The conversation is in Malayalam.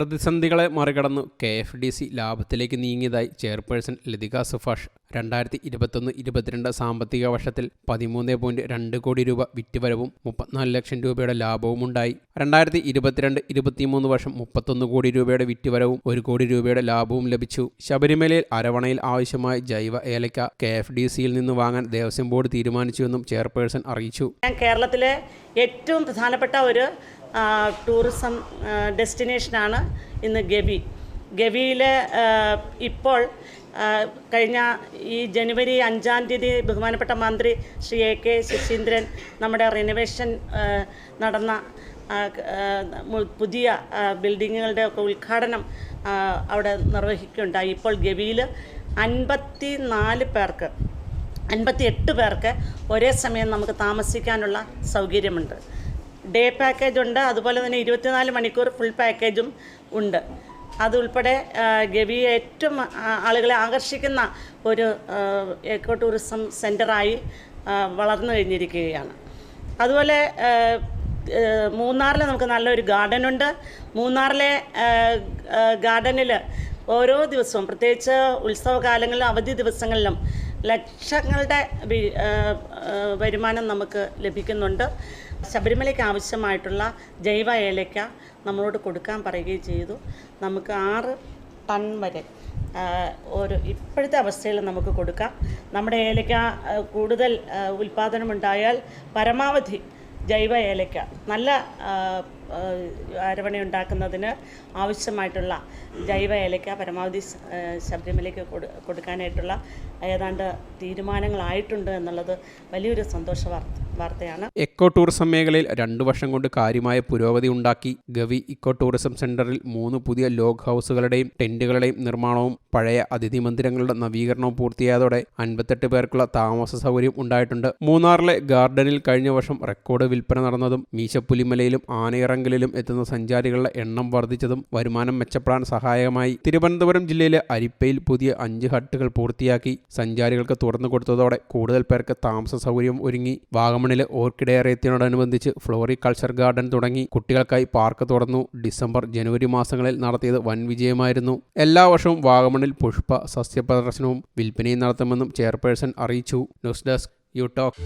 പ്രതിസന്ധികളെ മറികടന്ന് കെ എഫ് ഡി സി ലാഭത്തിലേക്ക് നീങ്ങിയതായി ചെയർപേഴ്സൺ ലതിക സുഭാഷ് രണ്ടായിരത്തി ഇരുപത്തൊന്ന് ഇരുപത്തിരണ്ട് സാമ്പത്തിക വർഷത്തിൽ പതിമൂന്ന് പോയിന്റ് രണ്ട് കോടി രൂപ വിറ്റുവരവും മുപ്പത്തിനാല് ലക്ഷം രൂപയുടെ ലാഭവും ഉണ്ടായി. രണ്ടായിരത്തി ഇരുപത്തിരണ്ട് ഇരുപത്തിമൂന്ന് വർഷം മുപ്പത്തൊന്ന് കോടി രൂപയുടെ വിറ്റുവരവും ഒരു കോടി രൂപയുടെ ലാഭവും ലഭിച്ചു. ശബരിമലയിൽ അരവണയിൽ ആവശ്യമായ ജൈവ ഏലക്ക കെ എഫ് ഡി സിയിൽ നിന്ന് വാങ്ങാൻ ദേവസ്വം ബോർഡ് തീരുമാനിച്ചുവെന്നും ചെയർപേഴ്സൺ അറിയിച്ചു. കേരളത്തിലെ ഏറ്റവും പ്രധാനപ്പെട്ട ഒരു ടൂറിസം ഡെസ്റ്റിനേഷനാണ് ഇന്ന് ഗവി. ഗവിയിൽ ഇപ്പോൾ കഴിഞ്ഞ ഈ ജനുവരി അഞ്ചാം തീയതി ബഹുമാനപ്പെട്ട മന്ത്രി ശ്രീ എ കെ ശശീന്ദ്രൻ നമ്മുടെ റിനോവേഷൻ നടന്ന പുതിയ ബിൽഡിങ്ങുകളുടെ ഒക്കെ ഉദ്ഘാടനം അവിടെ നിർവഹിക്കുകയുണ്ടായി. ഇപ്പോൾ ഗവിയിൽ അൻപത്തി നാല് പേർക്ക് അൻപത്തി എട്ട് പേർക്ക് ഒരേ സമയം നമുക്ക് താമസിക്കാനുള്ള സൗകര്യമുണ്ട്. ഡേ പാക്കേജ് ഉണ്ട്. അതുപോലെ തന്നെ ഇരുപത്തിനാല് മണിക്കൂർ ഫുൾ പാക്കേജും ഉണ്ട്. അതുൾപ്പെടെ ഗവി ഏറ്റവും ആളുകളെ ആകർഷിക്കുന്ന ഒരു എക്കോ ടൂറിസം സെന്ററായി വളർന്നു കഴിഞ്ഞിരിക്കുകയാണ്. അതുപോലെ മൂന്നാറിൽ നമുക്ക് നല്ലൊരു ഗാർഡനുണ്ട് മൂന്നാറിലെ ഗാർഡനിൽ ഓരോ ദിവസവും പ്രത്യേകിച്ച് ഉത്സവകാലങ്ങളിലും അവധി ദിവസങ്ങളിലും ലക്ഷങ്ങളുടെ വരുമാനം നമുക്ക് ലഭിക്കുന്നുണ്ട്. ശബരിമലയ്ക്ക് ആവശ്യമായിട്ടുള്ള ജൈവ ഏലയ്ക്ക നമ്മളോട് കൊടുക്കാൻ പറയുകയും ചെയ്തു. നമുക്ക് ആറ് ടൺ വരെ ഒരു ഇപ്പോഴത്തെ അവസ്ഥയിൽ നമുക്ക് കൊടുക്കാം. നമ്മുടെ ഏലയ്ക്ക കൂടുതൽ ഉൽപ്പാദനമുണ്ടായാൽ പരമാവധി ജൈവ ഏലയ്ക്ക നല്ല അരവണ ഉണ്ടാക്കുന്നതിന് ആവശ്യമായിട്ടുള്ള ജൈവ ഏലയ്ക്ക പരമാവധി ശബരിമലയ്ക്ക് കൊടു കൊടുക്കാനായിട്ടുള്ള ഏതാണ്ട് തീരുമാനങ്ങളായിട്ടുണ്ട് എന്നുള്ളത് വലിയൊരു സന്തോഷ വാർത്ത വാർത്തയാണ്. എക്കോ ടൂറിസം മേഖലയിൽ രണ്ടു വർഷം കൊണ്ട് കാര്യമായ പുരോഗതി ഉണ്ടാക്കി. ഗവി ഇക്കോ ടൂറിസം സെന്ററിൽ മൂന്ന് പുതിയ ലോഗ് ഹൗസുകളുടെയും ടെന്റുകളുടെയും നിർമ്മാണവും പഴയ അതിഥി മന്ദിരങ്ങളുടെ നവീകരണവും പൂർത്തിയായതോടെ അൻപത്തെട്ട് പേർക്കുള്ള താമസ സൗകര്യം ഉണ്ടായിട്ടുണ്ട്. മൂന്നാറിലെ ഗാർഡനിൽ കഴിഞ്ഞ വർഷം റെക്കോർഡ് വിൽപ്പന നടന്നതും മീശപ്പുലിമലയിലും ആനയിറങ്കലിലും എത്തുന്ന സഞ്ചാരികളുടെ എണ്ണം വർദ്ധിച്ചതും വരുമാനം മെച്ചപ്പെടാൻ സഹായകമായി. തിരുവനന്തപുരം ജില്ലയിലെ അരിപ്പയിൽ പുതിയ അഞ്ച് ഹട്ടുകൾ പൂർത്തിയാക്കി. സഞ്ചാരികൾക്ക് തുറന്നു കൊടുത്തതോടെ കൂടുതൽ പേർക്ക് താമസ സൗകര്യം ഒരുങ്ങി. വാഗമണിലെ ഓർക്കിഡ് ഏറിയത്തിനോടനുബന്ധിച്ച് ഫ്ലോറികൾച്ചർ ഗാർഡൻ തുടങ്ങി. കുട്ടികൾക്കായി പാർക്ക് തുറന്നു. ഡിസംബർ ജനുവരി മാസങ്ങളിൽ നടത്തിയത് വൻ വിജയമായിരുന്നു. എല്ലാ വർഷവും വാഗമണിൽ പുഷ്പ സസ്യ പ്രദർശനവും വിൽപ്പനയും നടത്തുമെന്നും ചെയർപേഴ്സൺ അറിയിച്ചു. News desk U talk.